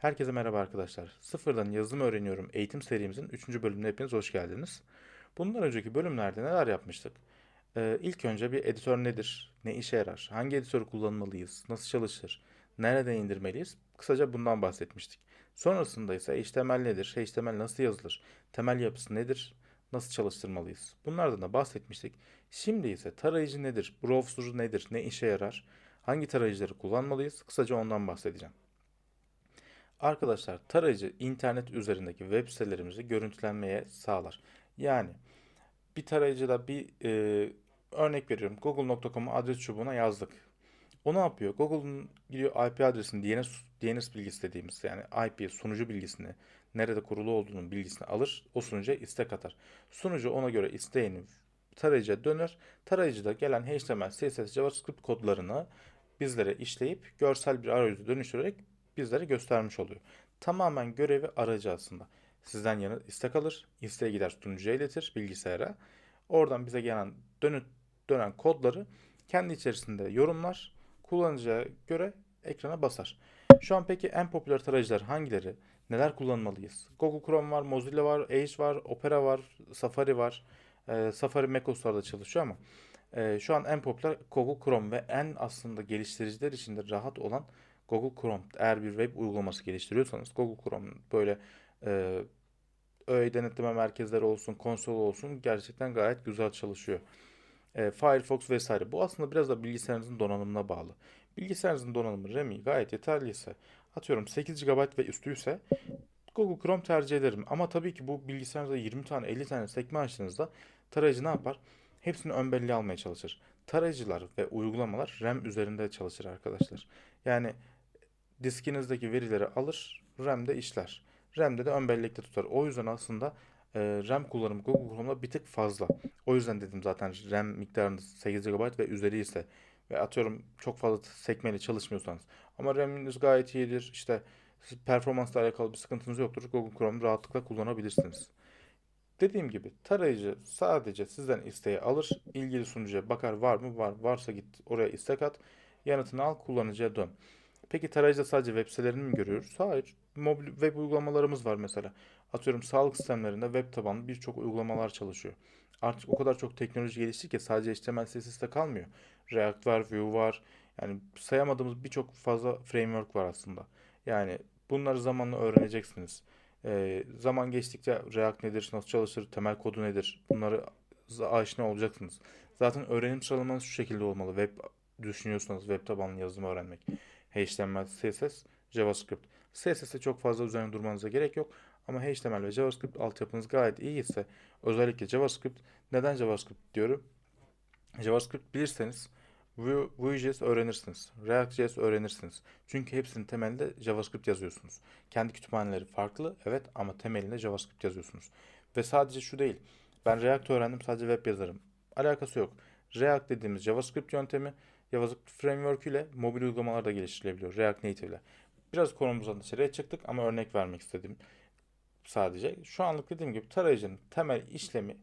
Herkese merhaba arkadaşlar. Sıfırdan yazılım öğreniyorum eğitim serimizin 3. bölümüne hepiniz hoş geldiniz. Bundan önceki bölümlerde neler yapmıştık? Ee, ilk önce bir editör nedir? Ne işe yarar? Hangi editörü kullanmalıyız? Nasıl çalışır? Nereden indirmeliyiz? Kısaca bundan bahsetmiştik. Sonrasında ise HTML nedir? HTML nasıl yazılır? Temel yapısı nedir? Nasıl çalıştırmalıyız? Bunlardan da bahsetmiştik. Şimdi ise tarayıcı nedir? Browser nedir? Ne işe yarar? Hangi tarayıcıları kullanmalıyız? Kısaca ondan bahsedeceğim. Arkadaşlar tarayıcı internet üzerindeki web sitelerimizi görüntülenmeye sağlar. Yani bir tarayıcıda bir e, örnek veriyorum google.com'u adres çubuğuna yazdık. O ne yapıyor? Google'un gidiyor IP adresini DNS, DNS bilgisi dediğimiz yani IP sunucu bilgisini nerede kurulu olduğunun bilgisini alır. O sunucuya istek atar. Sunucu ona göre isteğini tarayıcıya döner. Tarayıcıda gelen HTML, CSS, JavaScript kodlarını bizlere işleyip görsel bir arayüze dönüştürerek bizlere göstermiş oluyor. Tamamen görevi aracı aslında. Sizden yana istek alır, isteğe gider sunucuya iletir bilgisayara. Oradan bize gelen dönüt, dönen kodları kendi içerisinde yorumlar, kullanıcıya göre ekrana basar. Şu an peki en popüler tarayıcılar hangileri? Neler kullanmalıyız? Google Chrome var, Mozilla var, Edge var, Opera var, Safari var. Ee, Safari macOS'larda çalışıyor ama e, şu an en popüler Google Chrome ve en aslında geliştiriciler için de rahat olan Google Chrome. Eğer bir web uygulaması geliştiriyorsanız Google Chrome böyle e, öğe denetleme merkezleri olsun, konsol olsun gerçekten gayet güzel çalışıyor. E, Firefox vesaire. Bu aslında biraz da bilgisayarınızın donanımına bağlı. Bilgisayarınızın donanımı RAM'i gayet yeterliyse, atıyorum 8 GB ve üstüyse Google Chrome tercih ederim. Ama tabii ki bu bilgisayarınızda 20 tane 50 tane sekme açtığınızda tarayıcı ne yapar? Hepsini ön belleğe almaya çalışır. Tarayıcılar ve uygulamalar RAM üzerinde çalışır arkadaşlar. Yani diskinizdeki verileri alır, RAM'de işler. RAM'de de ön bellekte tutar. O yüzden aslında e, RAM kullanımı Google Chrome'da bir tık fazla. O yüzden dedim zaten RAM miktarınız 8 GB ve üzeri ise ve atıyorum çok fazla sekmeli çalışmıyorsanız ama RAM'iniz gayet iyidir. işte performansla alakalı bir sıkıntınız yoktur. Google Chrome'u rahatlıkla kullanabilirsiniz. Dediğim gibi tarayıcı sadece sizden isteği alır, ilgili sunucuya bakar var mı var, varsa git oraya istek at, yanıtını al, kullanıcıya dön. Peki tarayıcıda sadece web sitelerini mi görüyoruz? Hayır. Mobil web uygulamalarımız var mesela. Atıyorum sağlık sistemlerinde web tabanlı birçok uygulamalar çalışıyor. Artık o kadar çok teknoloji gelişti ki sadece HTML CSS'de kalmıyor. React var, Vue var. Yani sayamadığımız birçok fazla framework var aslında. Yani bunları zamanla öğreneceksiniz. Ee, zaman geçtikçe React nedir, nasıl çalışır, temel kodu nedir bunları aşina olacaksınız. Zaten öğrenim sıralamanız şu şekilde olmalı. Web düşünüyorsanız web tabanlı yazılım öğrenmek. HTML, CSS, JavaScript. CSS'e çok fazla üzerine durmanıza gerek yok. Ama HTML ve JavaScript altyapınız gayet iyi ise özellikle JavaScript neden JavaScript diyorum? JavaScript bilirseniz Vue, Vue.js öğrenirsiniz. React.js öğrenirsiniz. Çünkü hepsinin temelinde JavaScript yazıyorsunuz. Kendi kütüphaneleri farklı evet ama temelinde JavaScript yazıyorsunuz. Ve sadece şu değil. Ben React öğrendim sadece web yazarım. Alakası yok. React dediğimiz JavaScript yöntemi JavaScript Framework ile mobil uygulamalar da geliştirilebiliyor React Native ile. Biraz konumuzdan dışarıya çıktık ama örnek vermek istedim sadece. Şu anlık dediğim gibi tarayıcının temel işlemi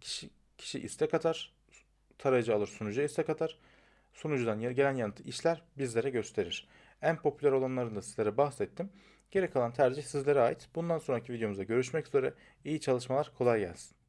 kişi, kişi istek atar, tarayıcı alır sunucuya istek atar, sunucudan gelen yanıtı işler bizlere gösterir. En popüler olanlarını da sizlere bahsettim. Geri kalan tercih sizlere ait. Bundan sonraki videomuzda görüşmek üzere. İyi çalışmalar, kolay gelsin.